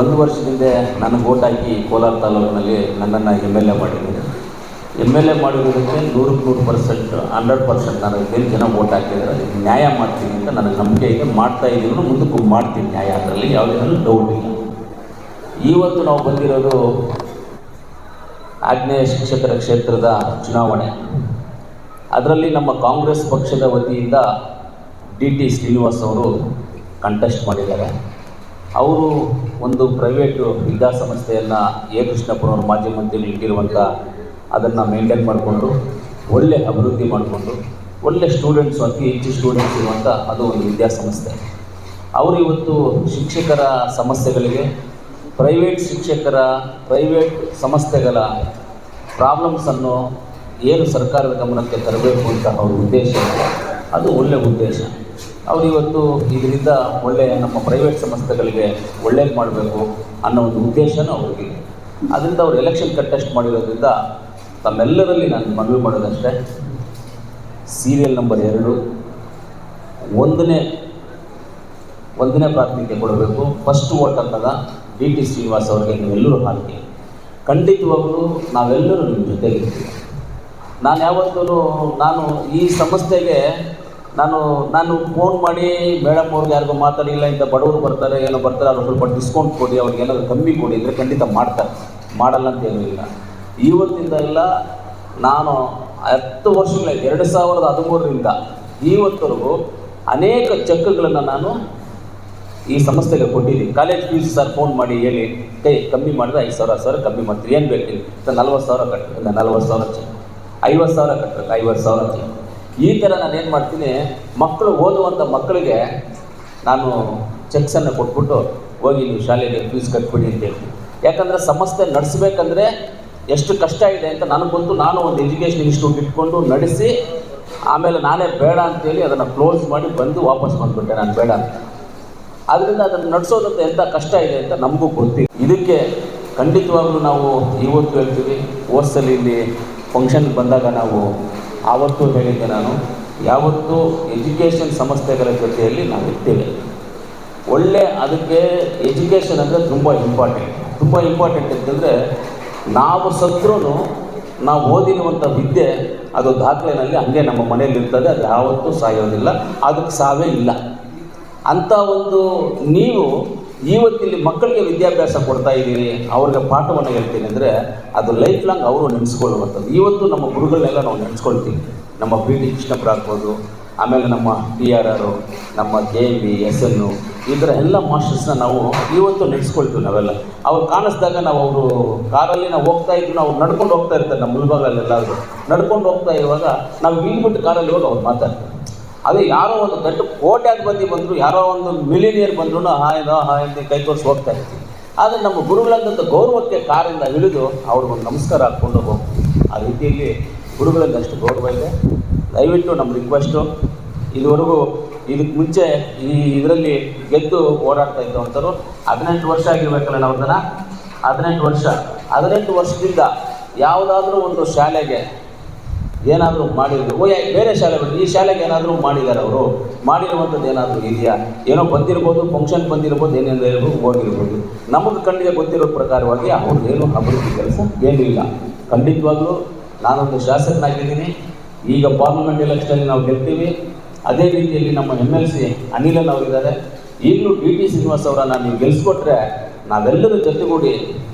ಒಂದು ವರ್ಷದಿಂದ ನಾನು ಓಟ್ ಹಾಕಿ ಕೋಲಾರ ತಾಲೂಕಿನಲ್ಲಿ ನನ್ನನ್ನು ಎಂ ಎಲ್ ಎ ಮಾಡಿದ್ದೀನಿ. ಎಂ ಎಲ್ ಎ ಮಾಡಿರೋದಕ್ಕೆ ನೂರಕ್ಕೆ ನೂರು ಪರ್ಸೆಂಟ್ ಹಂಡ್ರೆಡ್ ಪರ್ಸೆಂಟ್ ನಾನು ಏನು ಜನ ಓಟ್ ಹಾಕಿದ್ದಾರೆ. ಅದಕ್ಕೆ ನ್ಯಾಯ ಮಾಡ್ತೀನಿ ಅಂತ ನನಗೆ ನಂಬಿಕೆ ಇದೆ ಮಾಡ್ತಾ ಇದ್ದೀನಿ ಮುಂದಕ್ಕೂ ಮಾಡ್ತೀನಿ ನ್ಯಾಯ. ಅದರಲ್ಲಿ ಯಾವುದೇ ಡೌಟ್ ಇಲ್ಲ. ಇವತ್ತು ನಾವು ಬಂದಿರೋದು ಆಗ್ನೇಯ ಶಿಕ್ಷಕರ ಕ್ಷೇತ್ರದ ಚುನಾವಣೆ. ಅದರಲ್ಲಿ ನಮ್ಮ ಕಾಂಗ್ರೆಸ್ ಪಕ್ಷದ ವತಿಯಿಂದ ಡಿ ಟಿ ಶ್ರೀನಿವಾಸ್ ಅವರು ಕಂಟೆಸ್ಟ್ ಮಾಡಿದ್ದಾರೆ. ಅವರು ಒಂದು ಪ್ರೈವೇಟು ವಿದ್ಯಾಸಂಸ್ಥೆಯನ್ನು ಎ. ಕೃಷ್ಣಪ್ಪನವರು ಮಾಜಿ ಮಂತ್ರಿಗಳು ಇಟ್ಟಿರುವಂಥ ಅದನ್ನು ಮೇಂಟೈನ್ ಮಾಡಿಕೊಂಡು, ಒಳ್ಳೆ ಅಭಿವೃದ್ಧಿ ಮಾಡಿಕೊಂಡು, ಒಳ್ಳೆ ಸ್ಟೂಡೆಂಟ್ಸು ಅತಿ ಹೆಚ್ಚು ಸ್ಟೂಡೆಂಟ್ಸ್ ಇರುವಂಥ ಅದು ಒಂದು ವಿದ್ಯಾಸಂಸ್ಥೆ. ಅವರು ಇವತ್ತು ಶಿಕ್ಷಕರ ಸಮಸ್ಯೆಗಳಿಗೆ ಪ್ರೈವೇಟ್ ಶಿಕ್ಷಕರ ಪ್ರೈವೇಟ್ ಸಂಸ್ಥೆಗಳ ಪ್ರಾಬ್ಲಮ್ಸನ್ನು ಏನು ಸರ್ಕಾರದ ಗಮನಕ್ಕೆ ತರಬೇಕು ಅಂತ ಅವ್ರ ಉದ್ದೇಶ, ಅದು ಒಳ್ಳೆಯ ಉದ್ದೇಶ. ಅವರು ಇವತ್ತು ಇದರಿಂದ ಒಳ್ಳೆಯ ನಮ್ಮ ಪ್ರೈವೇಟ್ ಸಂಸ್ಥೆಗಳಿಗೆ ಒಳ್ಳೇದು ಮಾಡಬೇಕು ಅನ್ನೋ ಒಂದು ಉದ್ದೇಶನೂ ಅವ್ರಿಗಿದೆ ಅದರಿಂದ ಅವರು ಎಲೆಕ್ಷನ್ ಕಂಟೆಸ್ಟ್ ಮಾಡಿರೋದ್ರಿಂದ ತಮ್ಮೆಲ್ಲರಲ್ಲಿ ನಾನು ಮನವಿ ಮಾಡೋದಷ್ಟೇ. ಸೀರಿಯಲ್ ನಂಬರ್ ಎರಡು. ಒಂದನೇ ಒಂದನೇ ಪ್ರಾತಿನಿಧ್ಯ ಕೊಡಬೇಕು. ಫಸ್ಟ್ ವೋಟ್ ಅಂತದ ಡಿ ಟಿ ಶ್ರೀನಿವಾಸ್ ಅವರಿಗೆ ನೀವೆಲ್ಲರೂ ಹಾಕಿ. ಖಂಡಿತವಾಗಲೂ ನಾವೆಲ್ಲರೂ ನಿಮ್ಮ ಜೊತೆಗಿರ್ತೀವಿ. ನಾನು ಯಾವತ್ತೂ ನಾನು ಈ ಸಂಸ್ಥೆಗೆ ನಾನು ನಾನು ಫೋನ್ ಮಾಡಿ, ಮೇಡಮ್ ಅವ್ರಿಗೆ ಯಾರಿಗೂ ಮಾತಾಡಿಲ್ಲ, ಇಂಥ ಬಡವರು ಬರ್ತಾರೆ, ಏನೋ ಬರ್ತಾರೆ ಅವ್ರು ಸ್ವಲ್ಪ ಡಿಸ್ಕೌಂಟ್ ಕೊಡಿ, ಅವ್ರಿಗೆ ಏನಾದರೂ ಕಮ್ಮಿ ಕೊಡಿ ಅಂದರೆ ಖಂಡಿತ ಮಾಡ್ತಾರೆ. ಮಾಡಲ್ಲ ಅಂತ ಇಲ್ಲ. ಇವತ್ತಿಂದ ಎಲ್ಲ ನಾನು ಹತ್ತು ವರ್ಷಗಳ, ಎರಡು ಸಾವಿರದ ಹದಿಮೂರರಿಂದ ಇವತ್ತವರೆಗೂ ಅನೇಕ ಚೆಕ್ಗಳನ್ನು ನಾನು ಈ ಸಂಸ್ಥೆಗೆ ಕೊಟ್ಟಿದ್ದೀನಿ. ಕಾಲೇಜ್ ಫೀಸ್ ಸರ್ ಫೋನ್ ಮಾಡಿ ಹೇಳಿ ಕೈ ಕಮ್ಮಿ ಮಾಡಿದ್ರೆ ಐದು ಸಾವಿರ ಸಾವಿರ ಕಮ್ಮಿ ಮಾಡ್ತೀರಿ, ಏನು ಬೇಕು ಸರ್ ನಲ್ವತ್ತು ಸಾವಿರ ಕಟ್ಟಬೇಕು ನಲ್ವತ್ತು ಸಾವಿರ ಚೆಕ್. ಐವತ್ತು ಸಾವಿರ ಕಟ್ಟಬೇಕು ಐವತ್ತು ಸಾವಿರ ಚೆಕ್. ಈ ಥರ ನಾನು ಏನು ಮಾಡ್ತೀನಿ ಮಕ್ಕಳು ಓದುವಂಥ ಮಕ್ಕಳಿಗೆ ನಾನು ಚೆಕ್ಸನ್ನು ಕೊಟ್ಬಿಟ್ಟು ಹೋಗಿ ನೀವು ಶಾಲೆಗೆ ಫೀಸ್ ಕಟ್ಬಿಡಿ ಅಂತ ಹೇಳ್ತೀನಿ. ಯಾಕಂದರೆ ಸಂಸ್ಥೆ ನಡೆಸಬೇಕಂದ್ರೆ ಎಷ್ಟು ಕಷ್ಟ ಇದೆ ಅಂತ ನನಗೆ ಗೊತ್ತು. ನಾನು ಒಂದು ಎಜುಕೇಷನ್ ಇನ್ಸ್ಟಿಟ್ಯೂಟ್ ಇಟ್ಕೊಂಡು ನಡೆಸಿ, ಆಮೇಲೆ ನಾನೇ ಬೇಡ ಅಂತೇಳಿ ಅದನ್ನು ಕ್ಲೋಸ್ ಮಾಡಿ ಬಂದು ವಾಪಸ್ ಬಂದುಬಿಟ್ಟೆ. ನಾನು ಬೇಡ ಅಂತ. ಆದ್ದರಿಂದ ಅದನ್ನು ನಡೆಸೋದಂತ ಎಂಥ ಕಷ್ಟ ಇದೆ ಅಂತ ನಮಗೂ ಗೊತ್ತಿದೆ ಇದಕ್ಕೆ ಖಂಡಿತವಾಗ್ಲೂ ನಾವು ಇವತ್ತು ಹೇಳ್ತೀವಿ, ಹೋದ್ಸಲಿ ಇಲ್ಲಿ ಫಂಕ್ಷನ್ಗೆ ಬಂದಾಗ ನಾವು ಆವತ್ತು ಹೇಳಿದ್ದೆ ನಾನು, ಯಾವತ್ತೂ ಎಜುಕೇಷನ್ ಸಂಸ್ಥೆಗಳ ಜೊತೆಯಲ್ಲಿ ನಾವು ಇರ್ತೇವೆ. ಒಳ್ಳೆ ಅದಕ್ಕೆ ಎಜುಕೇಷನ್ ಅಂದರೆ ತುಂಬ ಇಂಪಾರ್ಟೆಂಟ್ ತುಂಬ ಇಂಪಾರ್ಟೆಂಟ್ ಅಂತಂದರೆ ನಾವು ಸತ್ರೂ ನಾವು ಓದಿರುವಂಥ ವಿದ್ಯೆ, ಅದು ದಾಖಲೆನಲ್ಲಿ ಹಂಗೆ ನಮ್ಮ ಮನೆಯಲ್ಲಿ ಇರ್ತದೆ, ಅದು ಯಾವತ್ತೂ ಸಾಯೋದಿಲ್ಲ, ಅದಕ್ಕೆ ಸಾವೇ ಇಲ್ಲ. ಅಂಥ ಒಂದು ನೀವು ಇವತ್ತಿಲ್ಲಿ ಮಕ್ಕಳಿಗೆ ವಿದ್ಯಾಭ್ಯಾಸ ಕೊಡ್ತಾ ಇದ್ದೀರಿ, ಅವ್ರಿಗೆ ಪಾಠವನ್ನು ಹೇಳ್ತೀನಿ ಅಂದರೆ ಅದು ಲೈಫ್ ಲಾಂಗ್ ಅವರು ನೆನೆಸ್ಕೊಳ್ಳುವಂಥದ್ದು. ಇವತ್ತು ನಮ್ಮ ಗುರುಗಳನ್ನೆಲ್ಲ ನಾವು ನೆನೆಸ್ಕೊಳ್ತೀವಿ. ನಮ್ಮ ಬಿ ಟಿ ಕೃಷ್ಣಪ್ಪ ಆಗ್ಬೋದು, ಆಮೇಲೆ ನಮ್ಮ ಟಿ ಆರ್ ಆರು ನಮ್ಮ ಕೆ ಎಂ ಬಿ, ಎಸ್ ಎನ್ನು ಈ ಥರ ಎಲ್ಲ ಮಾಸ್ಟರ್ಸ್ನ ನಾವು ಇವತ್ತು ನೆನೆಸ್ಕೊಳ್ತೀವಿ ನಾವೆಲ್ಲ. ಅವ್ರು ಕಾಣಿಸ್ದಾಗ ನಾವು ಅವರು ಕಾರಲ್ಲಿ ನಾವು ಹೋಗ್ತಾ ಇದ್ವಿ ನಾವು ನಡ್ಕೊಂಡು ಹೋಗ್ತಾ ಇರ್ತಾರೆ ನಮ್ಮ ಮುಲ್ಬಾಗಲ್ಲೆಲ್ಲಾದರೂ ನಡ್ಕೊಂಡು ಹೋಗ್ತಾ ಇರುವಾಗ ನಾವು ಬೀಳ್ಬಿಟ್ಟು ಕಾರಲ್ಲಿ ಹೋಗಿ ಅವ್ರು ಮಾತಾಡ್ತಾರೆ. ಅದೇ ಯಾರೋ ಒಂದು ದೊಡ್ಡ ಕೋಟ್ಯಾಧಿಪತಿ ಬಂದರು, ಯಾರೋ ಒಂದು ಮಿಲಿನಿಯರ್ ಬಂದ್ರು ಹಾಯ್ ನೋ ಅಂತ ಕೈ ತೋರಿಸಿ ಹೋಗ್ತಾ ಇರ್ತೀವಿ. ಆದರೆ ನಮ್ಮ ಗುರುಗಳಂತ ಗೌರವಕ್ಕೆ ಕಾರಿಂದ ಇಳಿದು ಅವ್ರಿಗೊಂದು ನಮಸ್ಕಾರ ಹಾಕ್ಕೊಂಡು ಹೋಗ್ತೀವಿ. ಆ ರೀತಿಯಲ್ಲಿ ಗುರುಗಳಿಗೆ ಅಷ್ಟು ಗೌರವ ಇದೆ. ದಯವಿಟ್ಟು ನಮ್ಮ ರಿಕ್ವೆಸ್ಟು ಇದುವರೆಗೂ ಇದಕ್ಕೆ ಮುಂಚೆ ಈ ಇದರಲ್ಲಿ ಗೆದ್ದು ಓಡಾಡ್ತಾ ಇದ್ದವಂಥವ್ರು, ಹದಿನೆಂಟು ವರ್ಷ ಆಗಿರ್ಬೇಕಲ್ಲ ನಾವ್ದನ್ನ ಹದಿನೆಂಟು ವರ್ಷ. ಹದಿನೆಂಟು ವರ್ಷದಿಂದ ಯಾವುದಾದ್ರೂ ಒಂದು ಶಾಲೆಗೆ ಏನಾದರೂ ಮಾಡಿದ್ರು. ಓ ಬೇರೆ ಶಾಲೆ ಬಿಟ್ಟು ಈ ಶಾಲೆಗೆ ಏನಾದರೂ ಮಾಡಿದ್ದಾರೆ ಅವರು? ಮಾಡಿರುವಂಥದ್ದು ಏನಾದರೂ ಇದೆಯಾ? ಏನೋ ಬಂದಿರ್ಬೋದು ಫಂಕ್ಷನ್ ಬಂದಿರ್ಬೋದು, ಏನೇನು ಹೋಗಿರ್ಬೋದು. ನಮಗೆ ಕಣ್ಣಿಗೆ ಗೊತ್ತಿರೋ ಪ್ರಕಾರವಾಗಿ ಅವ್ರದ್ದೇನು ಅಭಿವೃದ್ಧಿ ಕೆಲಸ ಏನಿಲ್ಲ. ಖಂಡಿತವಾಗ್ಲೂ ನಾನೊಂದು ಶಾಸಕನಾಗಿದ್ದೀನಿ. ಈಗ ಪಾರ್ಲಿಮೆಂಟ್ ಎಲೆಕ್ಷನಲ್ಲಿ ನಾವು ಗೆಲ್ತೀವಿ. ಅದೇ ರೀತಿಯಲ್ಲಿ ನಮ್ಮ ಎಂ ಎಲ್ ಸಿ ಅನಿಲನ್ ಅವರಿದ್ದಾರೆ ಈಗಲೂ ಡಿ ಟಿ ಶ್ರೀನಿವಾಸ್ ಅವರನ್ನು ನೀವು ಗೆಲ್ಲಿಸ್ಕೊಟ್ರೆ ನಾವೆಲ್ಲರೂ ಜೊತೆಗೂಡಿ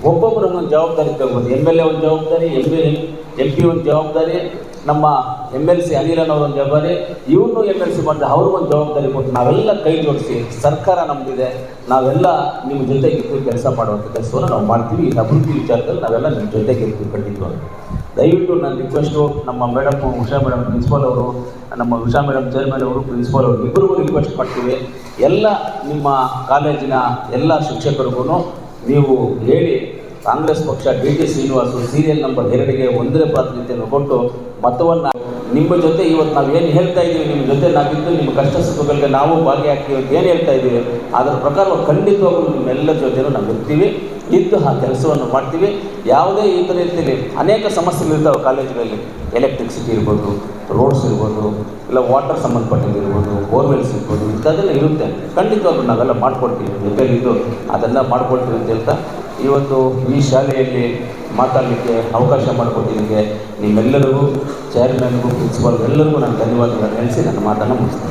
ಒಬ್ಬೊಬ್ಬರು ಒಂದೊಂದು ಜವಾಬ್ದಾರಿ ತಗೊಬೋದು ಎಂ ಎಲ್ ಎ ಒಂದು ಜವಾಬ್ದಾರಿ ಎಂ ಎ ಎಂ ಪಿ ಒಂದು ಜವಾಬ್ದಾರಿ, ನಮ್ಮ ಎಂ ಎಲ್ ಸಿ ಅನಿಲನ್ ಒಂದು ಜವಾಬ್ದಾರಿ ಇವನು ಎಂ ಎಲ್ ಸಿ ಮಾಡಿದ್ರೆ ಅವ್ರಿಗೊಂದು ಜವಾಬ್ದಾರಿ ಕೊಟ್ಟು ನಾವೆಲ್ಲ ಕೈ ಜೋಡಿಸಿ, ಸರ್ಕಾರ ನಮ್ಮದಿದೆ ನಾವೆಲ್ಲ ನಿಮ್ಮ ಜೊತೆಗಿದ್ದು ಕೆಲಸ ಮಾಡುವಂಥ ಕೆಲಸವನ್ನು ನಾವು ಮಾಡ್ತೀವಿ, ಈ ಅಭಿವೃದ್ಧಿ ವಿಚಾರದಲ್ಲಿ ನಾವೆಲ್ಲ ನಿಮ್ಮ ಜೊತೆಗಿರ್ತೀವಿ ಖಂಡಿತವಾಗಿ ದಯವಿಟ್ಟು ನನ್ನ ರಿಕ್ವೆಸ್ಟು ನಮ್ಮ ಮೇಡಮ್ ಉಷಾ ಮೇಡಮ್ ಪ್ರಿನ್ಸಿಪಾಲ್ ಅವರು, ನಮ್ಮ ಉಷಾ ಮೇಡಮ್ ಚೇರ್ಮನ್ ಅವರು ಪ್ರಿನ್ಸಿಪಾಲ್ ಅವರು, ಇಬ್ಬರಿಗೂ ರಿಕ್ವೆಸ್ಟ್ ಮಾಡ್ತೀವಿ. ಎಲ್ಲ ನಿಮ್ಮ ಕಾಲೇಜಿನ ಎಲ್ಲ ಶಿಕ್ಷಕರಿಗೂ ನೀವು ಹೇಳಿ ಕಾಂಗ್ರೆಸ್ ಪಕ್ಷ D T Srinivas serial number ಎರಡಿಗೆ ಒಂದನೇ ಪ್ರಾತಿನಿಧ್ಯವನ್ನು ಕೊಟ್ಟು ಮತವನ್ನು ನಿಮ್ಮ ಜೊತೆ ಇವತ್ತು ನಾವು ಏನು ಹೇಳ್ತಾ ಇದ್ದೀವಿ, ನಿಮ್ಮ ಜೊತೆ ನಾವಿದ್ದು, ನಿಮ್ಮ ಕಷ್ಟ ಸುಖಗಳಿಗೆ ನಾವು ಭಾಗಿಯಾಗ್ತೀವಿ ಅಂತ ಏನು ಹೇಳ್ತಾ ಇದ್ದೀವಿ, ಅದರ ಪ್ರಕಾರ ಖಂಡಿತವಾಗ್ಲೂ ನಿಮ್ಮೆಲ್ಲರ ಜೊತೆನೂ ನಾವು ಇರ್ತೀವಿ, ಇದ್ದು ಆ ಕೆಲಸವನ್ನು ಮಾಡ್ತೀವಿ. ಯಾವುದೇ ಇತರ ರೀತಿಯಲ್ಲಿ ಅನೇಕ ಸಮಸ್ಯೆಗಳಿರ್ತಾವೆ ಕಾಲೇಜುಗಳಲ್ಲಿ. ಎಲೆಕ್ಟ್ರಿಸಿಟಿ ಇರ್ಬೋದು, ರೋಡ್ಸ್ ಇರ್ಬೋದು, ಇಲ್ಲ ವಾಟರ್ ಸಂಬಂಧಪಟ್ಟಿರ್ಬೋದು ಬೋರ್ವೆಲ್ಸ್ ಇರ್ಬೋದು, ಇಂಥದ್ದೆಲ್ಲ ಇರುತ್ತೆ. ಖಂಡಿತವಾಗ್ಲೂ ನಾವೆಲ್ಲ ಮಾಡ್ಕೊಡ್ತೀವಿ ಜೊತೆಲಿದ್ದು ಅದೆಲ್ಲ ಮಾಡ್ಕೊಳ್ತೀವಿ ಅಂತ ಹೇಳ್ತಾ ಇವತ್ತು ಈ ಶಾಲೆಯಲ್ಲಿ ಮಾತಾಡಲಿಕ್ಕೆ ಅವಕಾಶ ಮಾಡಿಕೊಟ್ಟಿದ್ದಕ್ಕೆ ನಿಮ್ಮೆಲ್ಲರಿಗೂ ಚೇರ್ಮನ್ಗೂ ಪ್ರಿನ್ಸಿಪಾಲ್ ಎಲ್ಲರಿಗೂ ನಾನು ಧನ್ಯವಾದಗಳನ್ನು ತಿಳಿಸಿ ನನ್ನ ಮಾತನ್ನು ಮುಗಿಸ್ತೇನೆ.